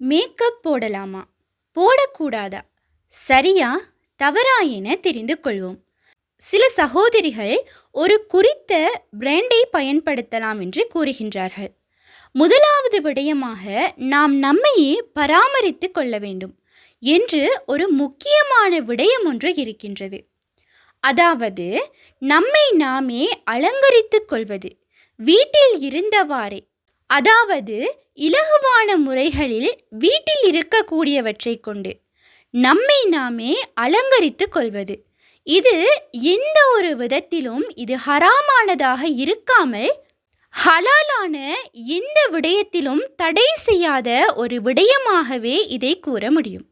Makeup போடலாமா? போடக்கூடாதா? சரியா தவறா என தெரிந்து கொள்வோம். சில சகோதரிகள் ஒரு குறித்த பிராண்டை பயன்படுத்தலாம் என்று கூறுகின்றார்கள். முதலாவது விடயமாக நாம் நம்மையே பராமரித்து கொள்ள வேண்டும் என்று ஒரு முக்கியமான விடயம் ஒன்று இருக்கின்றது. அதாவது நம்மை நாமே அலங்கரித்து கொள்வது வீட்டில் இருந்தவாறே அதாவது இலகுவான முறைகளில் வீட்டில் இருக்கக்கூடியவற்றை கொண்டு நம்மை நாமே அலங்கரித்து கொள்வது. இது எந்த ஒரு விதத்திலும் இது ஹராமானதாக இருக்காமல் ஹலாலான எந்த விடயத்திலும் தடை செய்யாத ஒரு விடயமாகவே இதை கூற முடியும்.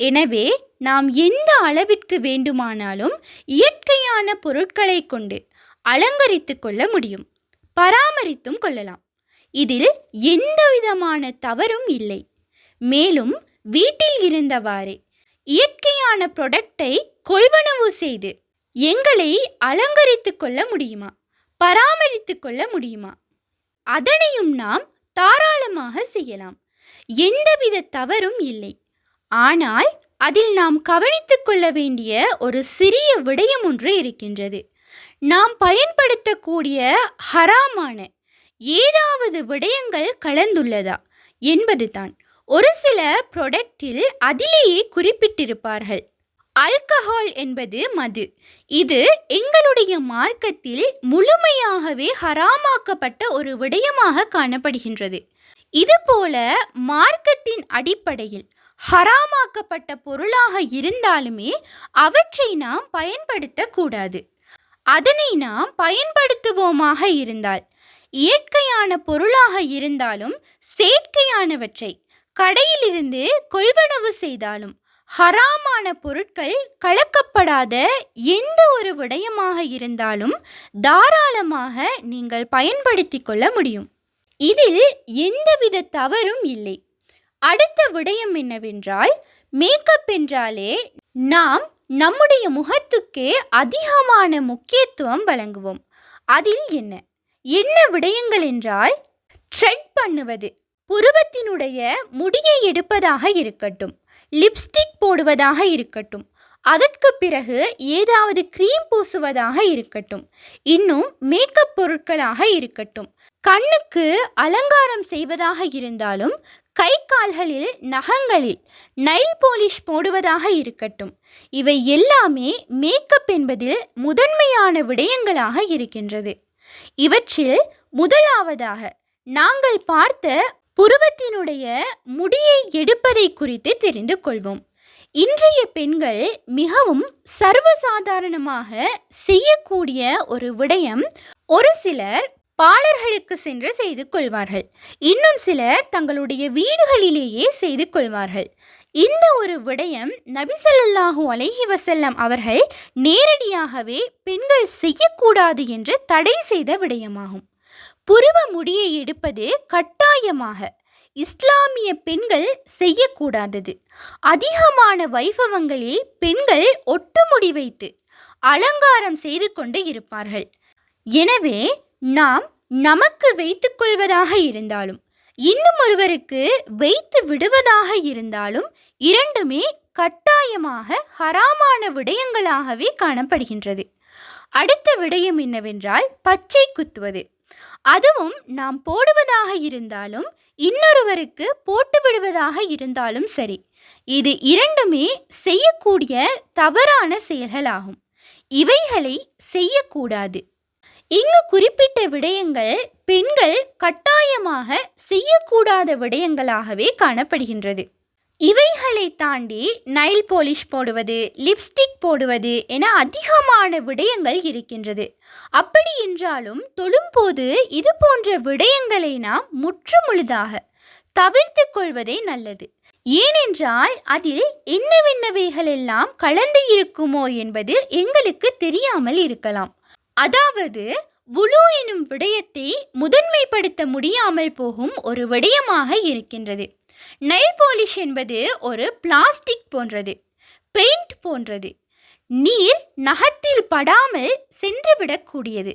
எனவே நாம் எந்த அளவிற்கு வேண்டுமானாலும் இயற்கையான பொருட்களை கொண்டு அலங்கரித்து கொள்ள முடியும். பராமரித்தும் கொள்ளலாம். இதில் எந்த விதமான தவறும் இல்லை. மேலும் வீட்டில் இருந்தவாறே இயற்கையான ப்ரொடக்டை கொள்வனவு செய்து எங்களை அலங்கரித்து கொள்ள முடியுமா? பராமரித்து கொள்ள முடியுமா? அதனையும் நாம் தாராளமாக செய்யலாம். எந்தவித தவறும் இல்லை. ஆனால் அதில் நாம் கவனித்து கொள்ள வேண்டிய ஒரு சிறிய விடயம் ஒன்று இருக்கின்றது. நாம் பயன்படுத்தக்கூடிய ஹராமான ஏதாவது விடயங்கள் கலந்துள்ளதா? என்பது தான் ஒரு சில ப்ரொடக்டில் அதிலேயே குறிப்பிட்டிருப்பார்கள். ஆல்கஹால் என்பது மது. இது எங்களுடைய மார்க்கத்தில் முழுமையாகவே ஹராமாக்கப்பட்ட ஒரு விடயமாக காணப்படுகின்றது. இதுபோல மார்க்கத்தின் அடிப்படையில் ஹராமாக்கப்பட்ட பொருளாக இருந்தாலுமே அவற்றை நாம் பயன்படுத்தக்கூடாது. அதனை நாம் பயன்படுத்துவோமாக இருந்தால் இயற்கையான பொருளாக இருந்தாலும் செயற்கையானவற்றை கடையிலிருந்து கொள்வனவு செய்தாலும் ஹராமான பொருட்கள் கலக்கப்படாத எந்த ஒரு விடயமாக இருந்தாலும் தாராளமாக நீங்கள் பயன்படுத்தி கொள்ள முடியும். இதில் எந்தவித தவறும் இல்லை. அடுத்த விடயம் என்னவென்றால் மேக்கப் என்றாலே நாம் நம்முடைய முகத்துக்கே அதிகமான முக்கியத்துவம் வழங்குவோம். அதில் என்ன? என்ன விடயங்கள் என்றால் ட்ரெட் பண்ணுவது புருவத்தினுடைய முடியை எடுப்பதாக இருக்கட்டும் லிப்ஸ்டிக் போடுவதாக இருக்கட்டும் அதற்கு பிறகு ஏதாவது க்ரீம் பூசுவதாக இருக்கட்டும் இன்னும் மேக்கப் பொருட்களாக இருக்கட்டும் கண்ணுக்கு அலங்காரம் செய்வதாக இருந்தாலும் கை கால்களில் நகங்களில் நைல் போலிஷ் போடுவதாக இருக்கட்டும் இவை எல்லாமே மேக்கப் என்பதில் முதன்மையான விடயங்களாக இருக்கின்றது. இவற்றில் முதலாவதாக நாங்கள் பார்த்த புருவத்தினுடைய முடியை எடுப்பதை குறித்து தெரிந்து கொள்வோம். இன்றைய பெண்கள் மிகவும் சர்வசாதாரணமாக செய்யக்கூடிய ஒரு விடயம் ஒரு சிலர் பாலர்களுக்கு சென்று செய்து கொள்வார்கள். இன்னும் சிலர் தங்களுடைய வீடுகளிலேயே செய்து கொள்வார்கள். இந்த ஒரு விடயம் நபிசல்லாஹு அலைஹி வசல்லம் அவர்கள் நேரடியாகவே பெண்கள் செய்யக்கூடாது என்று தடை செய்த விடயமாகும். புருவ முடியை எடுப்பது கட்டாயமாக இஸ்லாமிய பெண்கள் செய்யக்கூடாதது. அதிகமான வைபவங்களில் பெண்கள் ஒட்டுமுடி வைத்து அலங்காரம் செய்து கொண்டு இருப்பார்கள். எனவே நாம் நமக்கு வைத்துக்கொள்வதாக இருந்தாலும் இன்னும் ஒருவருக்கு வைத்து விடுவதாக இருந்தாலும் இரண்டுமே கட்டாயமாக ஹராமான விடயங்களாகவே காணப்படுகின்றது. அடுத்த விடயம் என்னவென்றால் பச்சை குத்துவது. அதுவும் நாம் போடுவதாக இருந்தாலும் இன்னொருவருக்கு போட்டு விடுவதாக இருந்தாலும் சரி. இது இரண்டுமே செய்யக்கூடிய தவறான செயல்களாகும். இவைகளை செய்யக்கூடாது. இங்கு குறிப்பிட்ட விடயங்கள் பெண்கள் கட்டாயமாக செய்யக்கூடாத விடயங்களாகவே காணப்படுகின்றது. இவைகளை தாண்டி நைல் போலிஷ் போடுவது லிப்ஸ்டிக் போடுவது என அதிகமான விடயங்கள் இருக்கின்றது. அப்படி என்றாலும் தொழும்போது இது போன்ற விடயங்களை நாம் முற்றுமுழுதாக தவிர்த்து கொள்வதே நல்லது. ஏனென்றால் அதில் என்னவென்னவைகள் எல்லாம் கலந்து இருக்குமோ என்பது எங்களுக்கு தெரியாமல் இருக்கலாம். அதாவது வுலு எனும் விடயத்தை முதன்மைப்படுத்த முடியாமல் போகும் ஒரு விடயமாக இருக்கின்றது. நெயில் பாலிஷ் என்பது ஒரு பிளாஸ்டிக் போன்றது பெயிண்ட் போன்றது. நீர் நகத்தில் படாமல் சென்றுவிடக்கூடியது.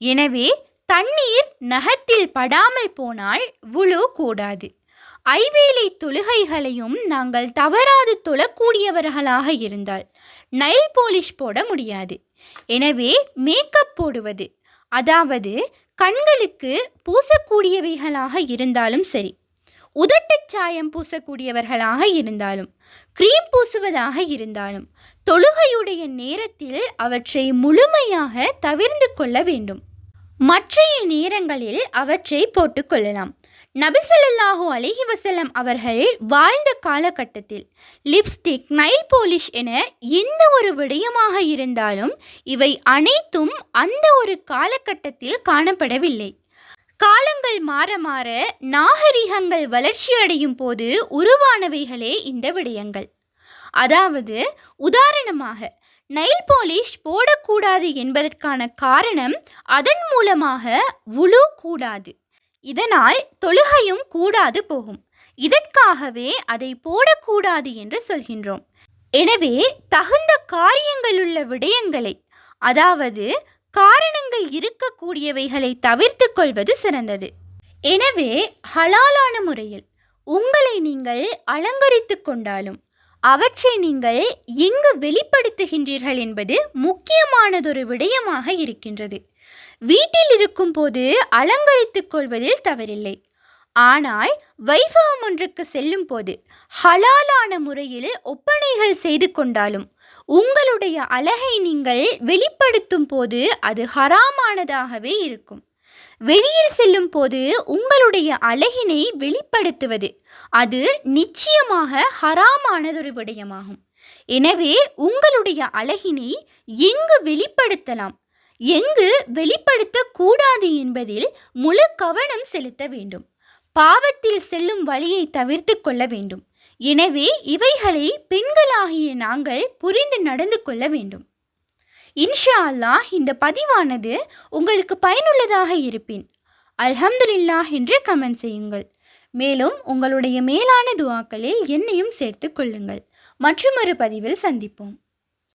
எனவே தண்ணீர் நகத்தில் படாமல் போனால் உழு கூடாது. ஐவேளை தொழுகைகளையும் நாங்கள் தவறாது தொழக்கூடியவர்களாக இருந்தால் நைல் போலிஷ் போட முடியாது. எனவே மேக்கப் போடுவது அதாவது கண்களுக்கு பூசக்கூடியவைகளாக இருந்தாலும் சரி உதட்டச் சாயம் பூசக்கூடியவர்களாக இருந்தாலும் க்ரீம் பூசுவதாக இருந்தாலும் தொழுகையுடைய நேரத்தில் அவற்றை முழுமையாக தவிர்ந்து கொள்ள வேண்டும். மற்றைய நேரங்களில் அவற்றை போட்டுக்கொள்ளலாம் நபிசல்லாஹு அலைஹி வசலம் அவர்கள் வாழ்ந்த காலகட்டத்தில் லிப்ஸ்டிக் நைல் போலிஷ் என எந்த ஒரு விடயமாக இருந்தாலும் இவை அனைத்தும் அந்த ஒரு காலகட்டத்தில் காணப்படவில்லை. கால காலங்கள் மாற மாற நாகரிகங்கள் வளர்ச்சியடையும் போது உருவானவைகளே இந்த விடயங்கள். அதாவது உதாரணமாக நைல் போலிஷ் போடக்கூடாது என்பதற்கான காரணம் அதன் மூலமாக உழு கூடாது இதனால் தொழுகையும் கூடாது போகும். இதற்காகவே அதை போடக்கூடாது என்று சொல்கின்றோம். எனவே தகுந்த காரியங்களுள்ள விடயங்களை அதாவது காரணங்கள் இருக்கக்கூடியவைகளை தவிர்த்து கொள்வது சிறந்தது. எனவே ஹலாலான முறையில் உங்களை நீங்கள் அலங்கரித்து கொண்டாலும் அவற்றை நீங்கள் எங்கு வெளிப்படுத்துகின்றீர்கள் என்பது முக்கியமானதொரு விடயமாக இருக்கின்றது. வீட்டில் இருக்கும்போது அலங்கரித்துக் கொள்வதில் தவறில்லை. ஆனால் வைபவம் ஒன்றுக்கு செல்லும் போது ஹலாலான முறையில் ஒப்பனைகள் செய்து கொண்டாலும் உங்களுடைய அழகை நீங்கள் வெளிப்படுத்தும் போது அது ஹராமானதாகவே இருக்கும். வெளியில் செல்லும் போது உங்களுடைய அழகினை வெளிப்படுத்துவது அது நிச்சயமாக ஹராமானதொரு விடயமாகும். எனவே உங்களுடைய அழகினை எங்கு வெளிப்படுத்தலாம்? எங்கு வெளிப்படுத்தக்கூடாது என்பதில் முழு கவனம் செலுத்த வேண்டும். பாவத்தில் செல்லும் வழியை தவிர்த்து கொள்ள வேண்டும். எனவே இவைகளை பெண்களாகிய நாங்கள் புரிந்து நடந்து கொள்ள வேண்டும். இன்ஷா அல்லாஹ் இந்த பதிவானது உங்களுக்கு பயனுள்ளதாக இருப்பின். அல்ஹம்துலில்லா என்று கமெண்ட் செய்யுங்கள். மேலும் உங்களுடைய மேலான துவாக்களில் என்னையும் சேர்த்து கொள்ளுங்கள். மற்றொரு பதிவில் சந்திப்போம்.